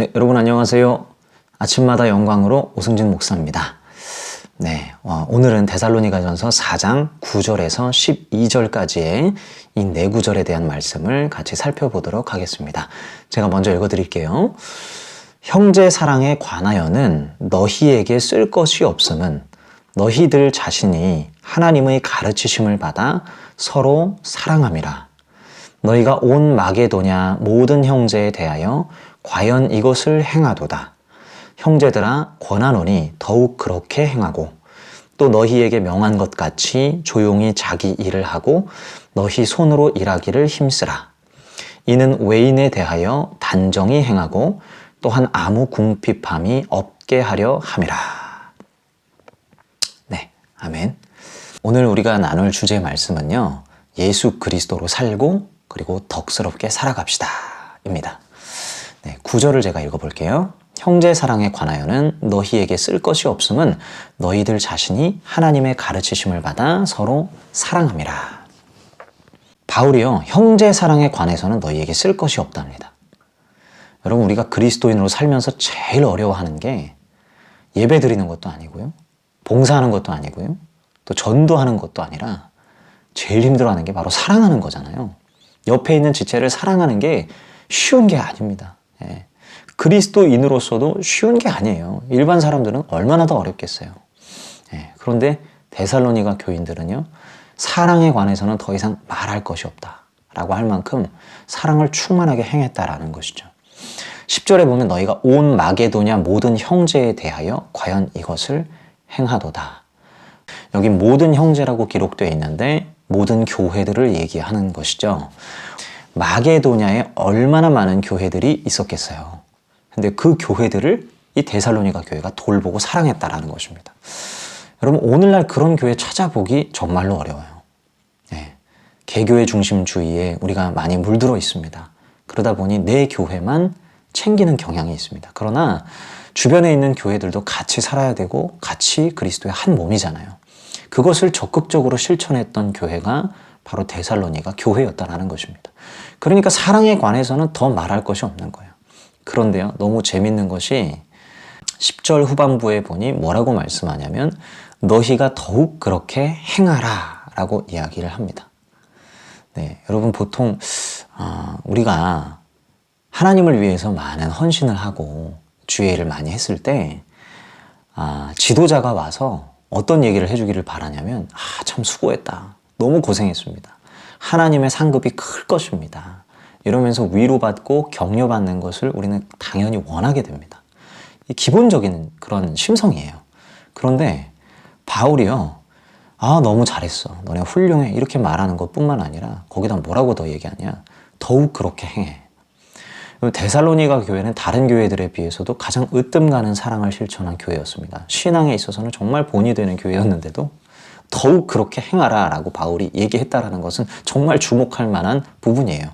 네, 여러분 안녕하세요. 아침마다 영광으로 오승진 목사입니다. 네, 어, 오늘은 데살로니가전서 4장 9절에서 12절까지의 이 네 구절에 대한 말씀을 같이 살펴보도록 하겠습니다. 제가 먼저 읽어드릴게요. 형제 사랑에 관하여는 너희에게 쓸 것이 없음은 너희들 자신이 하나님의 가르치심을 받아 서로 사랑함이라. 너희가 온 마게도냐 모든 형제에 대하여 과연 이것을 행하도다. 형제들아 권하노니 더욱 그렇게 행하고 또 너희에게 명한 것 같이 조용히 자기 일을 하고 너희 손으로 일하기를 힘쓰라. 이는 외인에 대하여 단정히 행하고 또한 아무 궁핍함이 없게 하려 함이라. 네, 아멘. 오늘 우리가 나눌 주제 말씀은요. 예수 그리스도로 살고 그리고 덕스럽게 살아갑시다. 입니다. 네, 구절을 제가 읽어볼게요. 형제 사랑에 관하여는 너희에게 쓸 것이 없음은 너희들 자신이 하나님의 가르치심을 받아 서로 사랑함이라. 바울이요, 형제 사랑에 관해서는 너희에게 쓸 것이 없답니다. 여러분, 우리가 그리스도인으로 살면서 제일 어려워하는 게 예배 드리는 것도 아니고요, 봉사하는 것도 아니고요, 또 전도하는 것도 아니라 제일 힘들어하는 게 바로 사랑하는 거잖아요. 옆에 있는 지체를 사랑하는 게 쉬운 게 아닙니다. 예. 그리스도인으로서도 쉬운 게 아니에요. 일반 사람들은 얼마나 더 어렵겠어요. 예. 그런데 데살로니가 교인들은요, 사랑에 관해서는 더 이상 말할 것이 없다. 라고 할 만큼 사랑을 충만하게 행했다라는 것이죠. 10절에 보면 너희가 온 마게도냐 모든 형제에 대하여 과연 이것을 행하도다. 여기 모든 형제라고 기록되어 있는데 모든 교회들을 얘기하는 것이죠. 마게도냐에 얼마나 많은 교회들이 있었겠어요. 근데 그 교회들을 이 데살로니가 교회가 돌보고 사랑했다라는 것입니다. 여러분 오늘날 그런 교회 찾아보기 정말로 어려워요. 네. 개교의 중심주의에 우리가 많이 물들어 있습니다. 그러다 보니 내 교회만 챙기는 경향이 있습니다. 그러나 주변에 있는 교회들도 같이 살아야 되고 같이 그리스도의 한 몸이잖아요. 그것을 적극적으로 실천했던 교회가 바로 데살로니가 교회였다라는 것입니다. 그러니까 사랑에 관해서는 더 말할 것이 없는 거예요. 그런데요, 너무 재밌는 것이 10절 후반부에 보니 뭐라고 말씀하냐면 너희가 더욱 그렇게 행하라 라고 이야기를 합니다. 네, 여러분 보통 어, 우리가 하나님을 위해서 많은 헌신을 하고 주의 일을 많이 했을 때 아, 지도자가 와서 어떤 얘기를 해주기를 바라냐면 아, 참 수고했다. 너무 고생했습니다. 하나님의 상급이 클 것입니다. 이러면서 위로받고 격려받는 것을 우리는 당연히 원하게 됩니다. 기본적인 그런 심성이에요. 그런데 바울이요. 아, 너무 잘했어. 너네 훌륭해. 이렇게 말하는 것 뿐만 아니라 거기다 뭐라고 더 얘기하냐. 더욱 그렇게 행해. 데살로니가 교회는 다른 교회들에 비해서도 가장 으뜸 가는 사랑을 실천한 교회였습니다. 신앙에 있어서는 정말 본이 되는 교회였는데도 더욱 그렇게 행하라 라고 바울이 얘기했다라는 것은 정말 주목할 만한 부분이에요.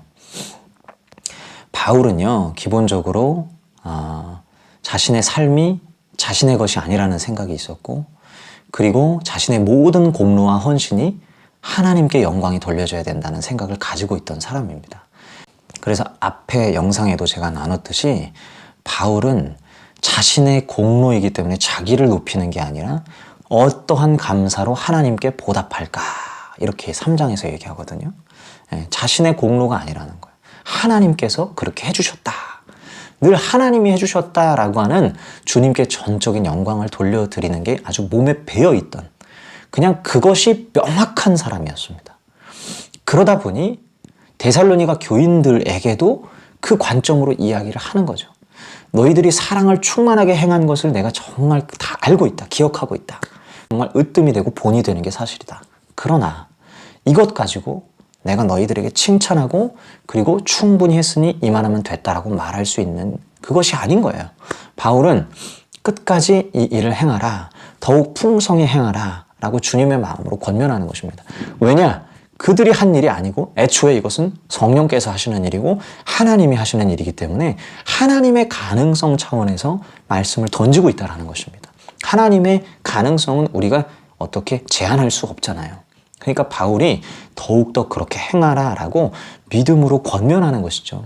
바울은요, 기본적으로, 어, 자신의 삶이 자신의 것이 아니라는 생각이 있었고, 그리고 자신의 모든 공로와 헌신이 하나님께 영광이 돌려져야 된다는 생각을 가지고 있던 사람입니다. 그래서 앞에 영상에도 제가 나눴듯이 바울은 자신의 공로이기 때문에 자기를 높이는 게 아니라 어떠한 감사로 하나님께 보답할까 이렇게 3장에서 얘기하거든요. 예, 자신의 공로가 아니라는 거예요. 하나님께서 그렇게 해주셨다. 늘 하나님이 해주셨다라고 하는 주님께 전적인 영광을 돌려드리는 게 아주 몸에 배어 있던 그냥 그것이 명확한 사람이었습니다. 그러다 보니 데살로니가 교인들에게도 그 관점으로 이야기를 하는 거죠. 너희들이 사랑을 충만하게 행한 것을 내가 정말 다 알고 있다. 기억하고 있다. 정말 으뜸이 되고 본이 되는 게 사실이다. 그러나 이것 가지고 내가 너희들에게 칭찬하고 그리고 충분히 했으니 이만하면 됐다라고 말할 수 있는 그것이 아닌 거예요. 바울은 끝까지 이 일을 행하라. 더욱 풍성히 행하라. 라고 주님의 마음으로 권면하는 것입니다. 왜냐? 그들이 한 일이 아니고 애초에 이것은 성령께서 하시는 일이고 하나님이 하시는 일이기 때문에 하나님의 가능성 차원에서 말씀을 던지고 있다는 것입니다. 하나님의 가능성은 우리가 어떻게 제한할 수 없잖아요. 그러니까 바울이 더욱더 그렇게 행하라 라고 믿음으로 권면하는 것이죠.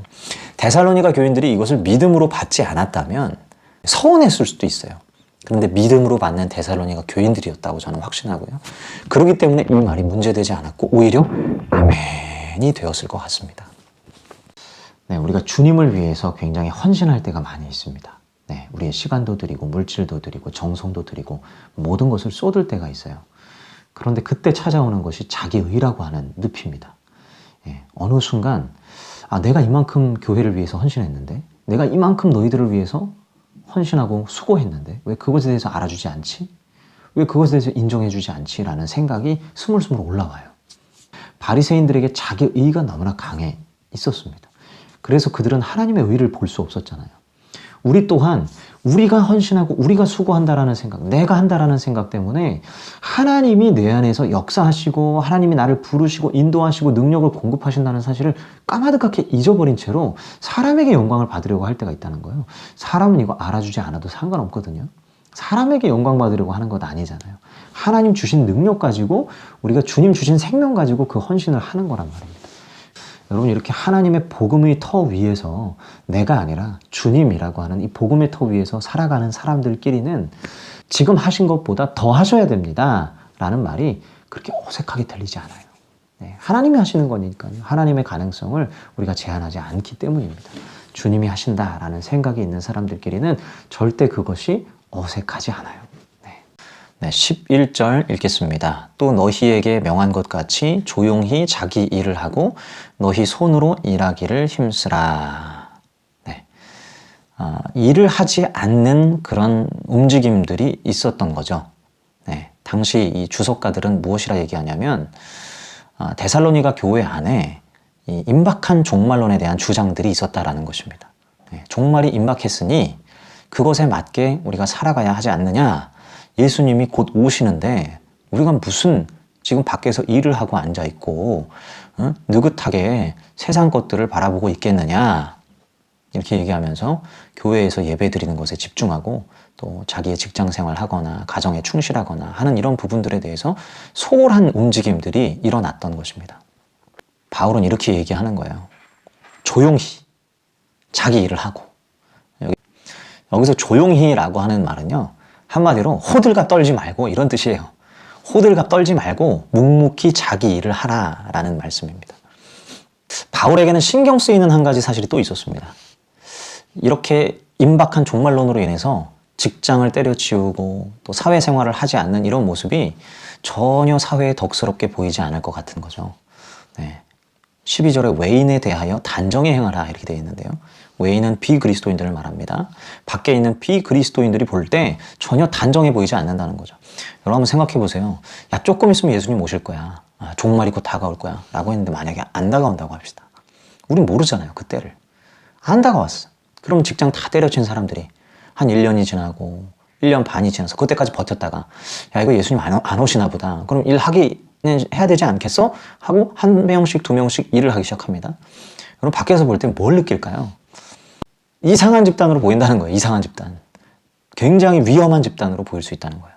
데살로니가 교인들이 이것을 믿음으로 받지 않았다면 서운했을 수도 있어요. 그런데 믿음으로 받는 데살로니가 교인들이었다고 저는 확신하고요. 그렇기 때문에 이 말이 문제되지 않았고 오히려 아멘이 되었을 것 같습니다. 네, 우리가 주님을 위해서 굉장히 헌신할 때가 많이 있습니다. 네, 우리의 시간도 드리고 물질도 드리고 정성도 드리고 모든 것을 쏟을 때가 있어요. 그런데 그때 찾아오는 것이 자기의라고 하는 늪입니다. 예, 어느 순간 아 내가 이만큼 교회를 위해서 헌신했는데 내가 이만큼 너희들을 위해서 헌신하고 수고했는데 왜 그것에 대해서 알아주지 않지? 왜 그것에 대해서 인정해주지 않지? 라는 생각이 스물스물 올라와요. 바리새인들에게 자기 의가 너무나 강해 있었습니다. 그래서 그들은 하나님의 의를 볼 수 없었잖아요. 우리 또한 우리가 헌신하고 우리가 수고한다라는 생각, 내가 한다라는 생각 때문에 하나님이 내 안에서 역사하시고 하나님이 나를 부르시고 인도하시고 능력을 공급하신다는 사실을 까마득하게 잊어버린 채로 사람에게 영광을 받으려고 할 때가 있다는 거예요. 사람은 이거 알아주지 않아도 상관없거든요. 사람에게 영광 받으려고 하는 것 아니잖아요. 하나님 주신 능력 가지고 우리가 주님 주신 생명 가지고 그 헌신을 하는 거란 말입니다. 여러분 이렇게 하나님의 복음의 터 위에서 내가 아니라 주님이라고 하는 이 복음의 터 위에서 살아가는 사람들끼리는 지금 하신 것보다 더 하셔야 됩니다. 라는 말이 그렇게 어색하게 들리지 않아요. 네, 하나님이 하시는 거니까요. 하나님의 가능성을 우리가 제한하지 않기 때문입니다. 주님이 하신다라는 생각이 있는 사람들끼리는 절대 그것이 어색하지 않아요. 네, 11절 읽겠습니다. 또 너희에게 명한 것 같이 조용히 자기 일을 하고 너희 손으로 일하기를 힘쓰라. 네. 아, 일을 하지 않는 그런 움직임들이 있었던 거죠. 네, 당시 이 주석가들은 무엇이라 얘기하냐면 아, 데살로니가 교회 안에 이 임박한 종말론에 대한 주장들이 있었다라는 것입니다. 네, 종말이 임박했으니 그것에 맞게 우리가 살아가야 하지 않느냐 예수님이 곧 오시는데 우리가 무슨 지금 밖에서 일을 하고 앉아 있고 어? 느긋하게 세상 것들을 바라보고 있겠느냐 이렇게 얘기하면서 교회에서 예배 드리는 것에 집중하고 또 자기의 직장 생활 하거나 가정에 충실하거나 하는 이런 부분들에 대해서 소홀한 움직임들이 일어났던 것입니다. 바울은 이렇게 얘기하는 거예요. 조용히 자기 일을 하고 여기, 여기서 조용히라고 하는 말은요. 한마디로 호들갑 떨지 말고 이런 뜻이에요. 호들갑 떨지 말고 묵묵히 자기 일을 하라라는 말씀입니다. 바울에게는 신경 쓰이는 한 가지 사실이 또 있었습니다. 이렇게 임박한 종말론으로 인해서 직장을 때려치우고 또 사회생활을 하지 않는 이런 모습이 전혀 사회에 덕스럽게 보이지 않을 것 같은 거죠. 네. 12절에 외인에 대하여 단정히 행하라 이렇게 되어 있는데요. 외인은 비그리스도인들을 말합니다. 밖에 있는 비그리스도인들이 볼 때 전혀 단정해 보이지 않는다는 거죠. 여러분 한번 생각해 보세요. 야 조금 있으면 예수님 오실 거야. 아, 종말이 곧 다가올 거야. 라고 했는데 만약에 안 다가온다고 합시다. 우린 모르잖아요. 그때를. 안 다가왔어. 그럼 직장 다 때려친 사람들이 한 1년이 지나고 1년 반이 지나서 그때까지 버텼다가 야 이거 예수님 안, 안 오시나 보다. 그럼 일하기 해야 되지 않겠어? 하고 한 명씩 두 명씩 일을 하기 시작합니다. 여러분 밖에서 볼때뭘 느낄까요? 이상한 집단으로 보인다는 거예요. 이상한 집단. 굉장히 위험한 집단으로 보일 수 있다는 거예요.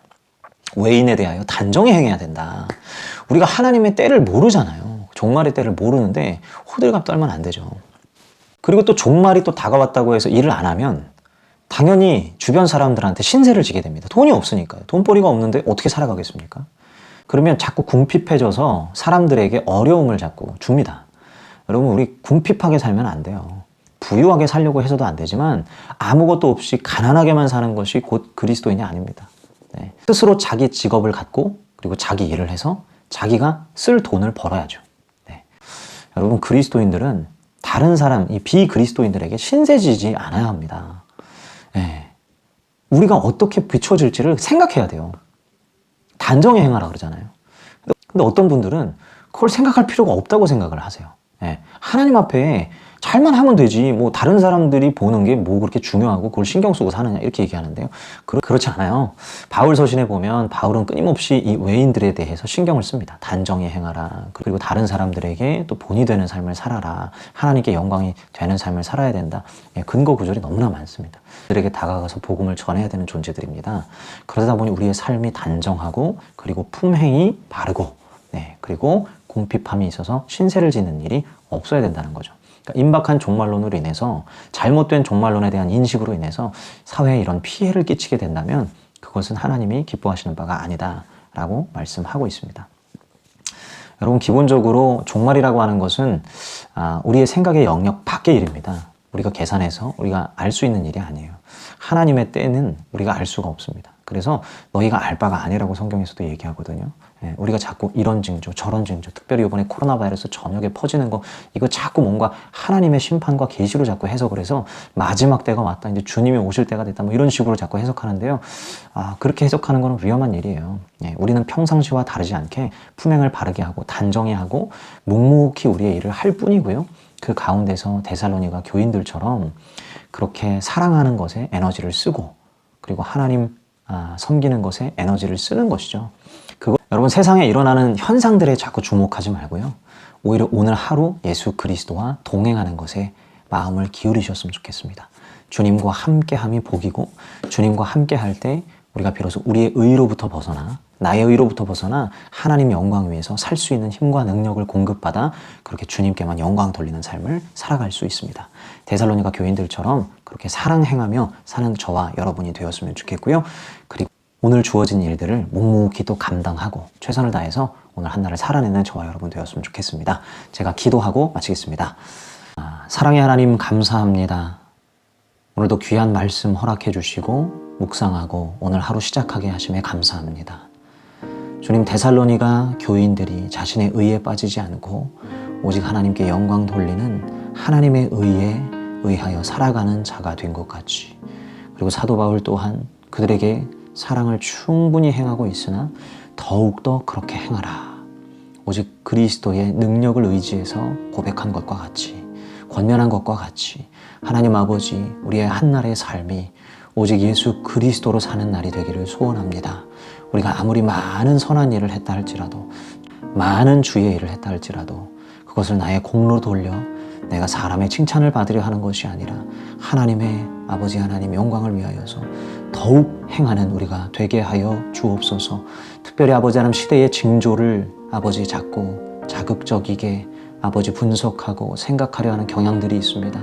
외인에 대하여 단정히 행해야 된다. 우리가 하나님의 때를 모르잖아요. 종말의 때를 모르는데 호들갑 떨면 안 되죠. 그리고 또 종말이 또 다가왔다고 해서 일을 안 하면 당연히 주변 사람들한테 신세를 지게 됩니다. 돈이 없으니까요. 돈벌이가 없는데 어떻게 살아가겠습니까? 그러면 자꾸 궁핍해져서 사람들에게 어려움을 자꾸 줍니다. 여러분, 우리 궁핍하게 살면 안 돼요. 부유하게 살려고 해서도 안 되지만 아무것도 없이 가난하게만 사는 것이 곧 그리스도인이 아닙니다. 네. 스스로 자기 직업을 갖고 그리고 자기 일을 해서 자기가 쓸 돈을 벌어야죠. 네. 여러분 그리스도인들은 다른 사람, 이 비그리스도인들에게 신세지지 않아야 합니다. 네. 우리가 어떻게 비춰질지를 생각해야 돼요. 단정히 행하라 그러잖아요. 근데 어떤 분들은 그걸 생각할 필요가 없다고 생각을 하세요. 네. 하나님 앞에 잘만 하면 되지. 뭐 다른 사람들이 보는 게 뭐 그렇게 중요하고 그걸 신경 쓰고 사느냐 이렇게 얘기하는데요. 그렇, 그렇지 않아요. 바울 서신에 보면 바울은 끊임없이 이 외인들에 대해서 신경을 씁니다. 단정히 행하라. 그리고 다른 사람들에게 또 본이 되는 삶을 살아라. 하나님께 영광이 되는 삶을 살아야 된다. 예, 근거 구절이 너무나 많습니다. 들에게 다가가서 복음을 전해야 되는 존재들입니다. 그러다 보니 우리의 삶이 단정하고 그리고 품행이 바르고 네, 그리고 궁핍함이 있어서 신세를 지는 일이 없어야 된다는 거죠. 그러니까 임박한 종말론으로 인해서 잘못된 종말론에 대한 인식으로 인해서 사회에 이런 피해를 끼치게 된다면 그것은 하나님이 기뻐하시는 바가 아니다라고 말씀하고 있습니다. 여러분 기본적으로 종말이라고 하는 것은 아, 우리의 생각의 영역 밖의 일입니다. 우리가 계산해서 우리가 알 수 있는 일이 아니에요. 하나님의 때는 우리가 알 수가 없습니다. 그래서 너희가 알 바가 아니라고 성경에서도 얘기하거든요. 예, 우리가 자꾸 이런 징조, 저런 징조, 특별히 이번에 코로나 바이러스 전역에 퍼지는 거, 이거 자꾸 뭔가 하나님의 심판과 계시로 자꾸 해석을 해서 마지막 때가 왔다, 이제 주님이 오실 때가 됐다, 뭐 이런 식으로 자꾸 해석하는데요. 아, 그렇게 해석하는 거는 위험한 일이에요. 예, 우리는 평상시와 다르지 않게 품행을 바르게 하고 단정히 하고 묵묵히 우리의 일을 할 뿐이고요. 그 가운데서 데살로니가 교인들처럼 그렇게 사랑하는 것에 에너지를 쓰고 그리고 하나님 아, 섬기는 것에 에너지를 쓰는 것이죠. 그거 여러분 세상에 일어나는 현상들에 자꾸 주목하지 말고요. 오히려 오늘 하루 예수 그리스도와 동행하는 것에 마음을 기울이셨으면 좋겠습니다. 주님과 함께함이 복이고 주님과 함께할 때 우리가 비로소 우리의 의로부터 벗어나 나의 의로부터 벗어나 하나님 영광 위에서 살 수 있는 힘과 능력을 공급받아 그렇게 주님께만 영광 돌리는 삶을 살아갈 수 있습니다. 데살로니가 교인들처럼 그렇게 사랑 행하며 사는 저와 여러분이 되었으면 좋겠고요. 그리고 오늘 주어진 일들을 묵묵히 또 감당하고 최선을 다해서 오늘 한 날을 살아내는 저와 여러분 되었으면 좋겠습니다. 제가 기도하고 마치겠습니다. 아, 사랑의 하나님 감사합니다. 오늘도 귀한 말씀 허락해 주시고 묵상하고 오늘 하루 시작하게 하심에 감사합니다. 주님 데살로니가 교인들이 자신의 의에 빠지지 않고 오직 하나님께 영광 돌리는 하나님의 의에 의하여 살아가는 자가 된 것 같이 그리고 사도 바울 또한 그들에게 사랑을 충분히 행하고 있으나 더욱더 그렇게 행하라. 오직 그리스도의 능력을 의지해서 고백한 것과 같이 권면한 것과 같이 하나님 아버지 우리의 한날의 삶이 오직 예수 그리스도로 사는 날이 되기를 소원합니다. 우리가 아무리 많은 선한 일을 했다 할지라도 많은 주의 일을 했다 할지라도 그것을 나의 공로 돌려 내가 사람의 칭찬을 받으려 하는 것이 아니라 하나님의 아버지 하나님 영광을 위하여서 더욱 행하는 우리가 되게 하여 주옵소서. 특별히 아버지 하나님 시대의 징조를 아버지 자꾸 자극적이게 아버지 분석하고 생각하려 하는 경향들이 있습니다.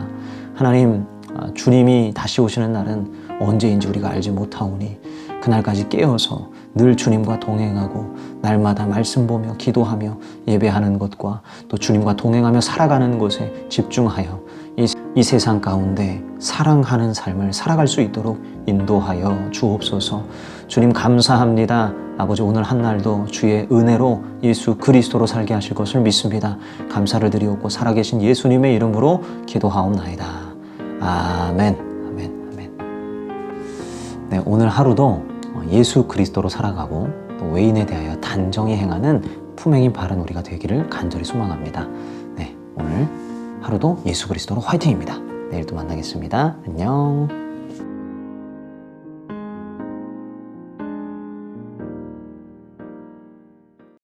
하나님 아, 주님이 다시 오시는 날은 언제인지 우리가 알지 못하오니 그날까지 깨어서 늘 주님과 동행하고 날마다 말씀 보며 기도하며 예배하는 것과 또 주님과 동행하며 살아가는 것에 집중하여 이, 이 세상 가운데 사랑하는 삶을 살아갈 수 있도록 인도하여 주옵소서. 주님 감사합니다. 아버지 오늘 한 날도 주의 은혜로 예수 그리스도로 살게 하실 것을 믿습니다. 감사를 드리옵고 살아계신 예수님의 이름으로 기도하옵나이다. 아멘. 아멘. 아멘. 네, 오늘 하루도 예수 그리스도로 살아가고 또 외인에 대하여 단정히 행하는 품행이 바른 우리가 되기를 간절히 소망합니다. 네, 오늘 하루도 예수 그리스도로 화이팅입니다. 내일 또 만나겠습니다. 안녕.